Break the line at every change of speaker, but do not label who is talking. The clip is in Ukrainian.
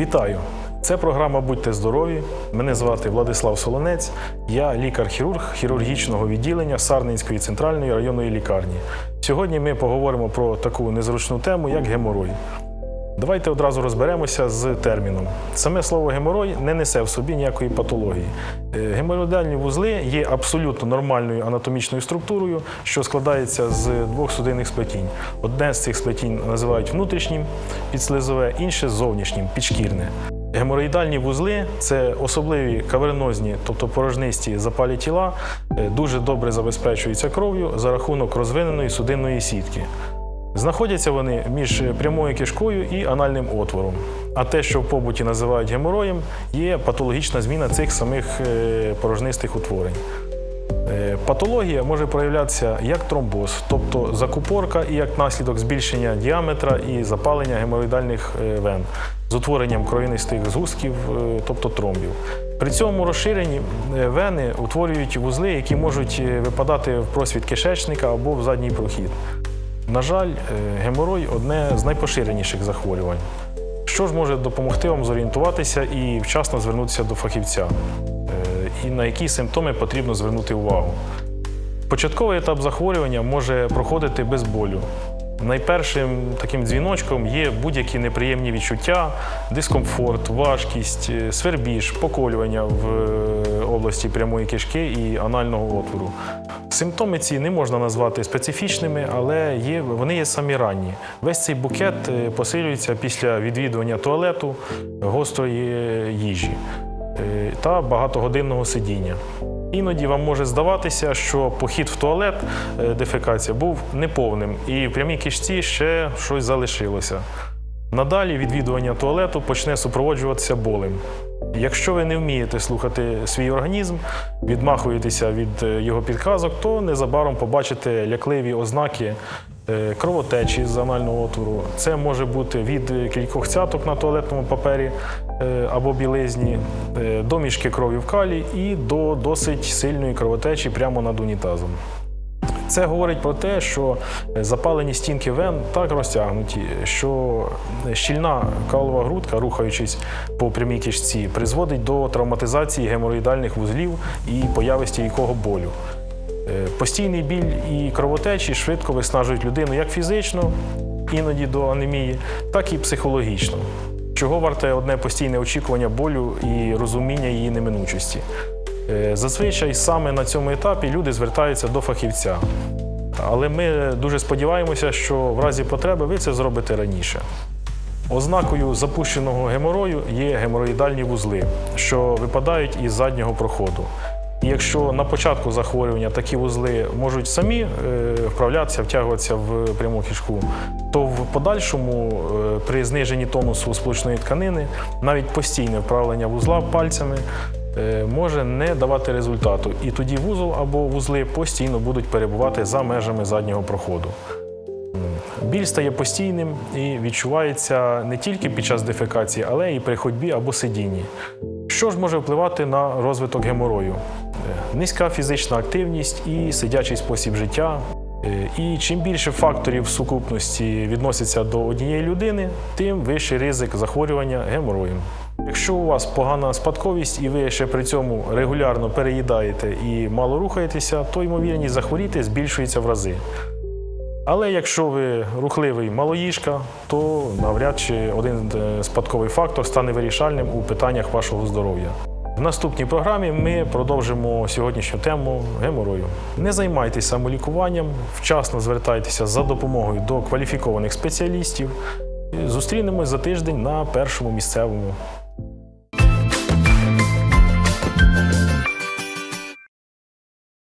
Вітаю! Це програма Будьте здорові. Мене звати Владислав Солонець. Я лікар-хірург хірургічного відділення Сарненської центральної районної лікарні. Сьогодні ми поговоримо про таку незручну тему, як геморой. Давайте одразу розберемося з терміном. Саме слово геморой не несе в собі ніякої патології. Е, Геморроїдальні вузли є абсолютно нормальною анатомічною структурою, що складається з двох судинних сплетінь. Одне з цих сплетінь називають внутрішнім підслизове, інше зовнішнім підшкірне. Геморроїдальні вузли це особливі кавернозні, тобто порожнисті запалі тіла, е, дуже добре забезпечуються кров'ю за рахунок розвиненої судинної сітки. Знаходяться вони між прямою кишкою і анальним отвором. А те, що в побуті називають гемороєм, є патологічна зміна цих самих е, порожнистих утворень. Е, Патологія може проявлятися як тромбоз, тобто закупорка і як наслідок збільшення діаметра і запалення геморроїдальних е, вен з утворенням кров'янистих згустків, тобто тромбів. При цьому розширенні е, вени утворюють вузли, які можуть випадати в просвіт кишечника або в задній прохід. На жаль, е, геморой одне з найпоширеніших захворювань. Що ж може допомогти вам зорієнтуватися і вчасно звернутися до фахівця? Е, І на які симптоми потрібно звернути увагу? Початковий етап захворювання може проходити без болю. Найпершим таким дзвіночком є будь-які неприємні відчуття, дискомфорт, важкість, е, свербіж, поколювання в області прямої кишки і анального отвору. Симптоми ці не можна назвати специфічними, але є, вони є самі ранні. Весь цей букет е, посилюється після відвідування туалету, гострої е, їжі е, та багатогодинного сидіння. Іноді вам може здаватися, що похід в туалет, дефекація, був неповним, і в прямій кишці ще щось залишилося. Надалі відвідування туалету почне супроводжуватися болем. Якщо ви не вмієте слухати свій організм, відмахуєтеся від е, його підказок, то незабаром побачите лякливі ознаки е, кровотечі з анального отвору. Це може бути від кількох цяток на туалетному папері е, або білизні, до мішки крові в калі і до досить сильної кровотечі прямо над унітазом. Це говорить про те, що запалені стінки вен так розтягнуті, що щільна калова грудка, рухаючись по прямій кишці, призводить до травматизації геморроїдальних вузлів і появи стійкого болю. Е, Постійний біль і кровотечі швидко виснажують людину як фізично, іноді до анемії, так і психологічно. Чого варте одне постійне очікування болю і розуміння її неминучості. Е, Зазвичай саме на цьому етапі люди звертаються до фахівця. Але ми дуже сподіваємося, що в разі потреби ви це зробите раніше. Ознакою запущеного геморою є геморроїдальні вузли, що випадають із заднього проходу. І якщо на початку захворювання такі вузли можуть самі е, вправлятися, втягуватися в пряму кишку, то в подальшому е, при зниженні тонусу сполучної тканини навіть постійне вправлення вузла пальцями може не давати результату. І тоді вузол або вузли постійно будуть перебувати за межами заднього проходу. Біль стає постійним і відчувається не тільки під час дефекації, але і при ходьбі або сидінні. Що ж може впливати на розвиток геморою? Е, Низька фізична активність і сидячий спосіб життя. Е, І чим більше факторів в сукупності відносяться до однієї людини, тим вищий ризик захворювання гемороєм. Якщо у вас погана спадковість і ви ще при цьому регулярно переїдаєте і мало рухаєтеся, то ймовірність захворіти збільшується в рази. Але якщо ви рухливий малоїжка, то навряд чи один е, спадковий фактор стане вирішальним у питаннях вашого здоров'я. В наступній програмі ми продовжимо сьогоднішню тему геморою. Не займайтеся самолікуванням, вчасно звертайтеся за допомогою до кваліфікованих спеціалістів. Зустрінемось за тиждень на першому місцевому.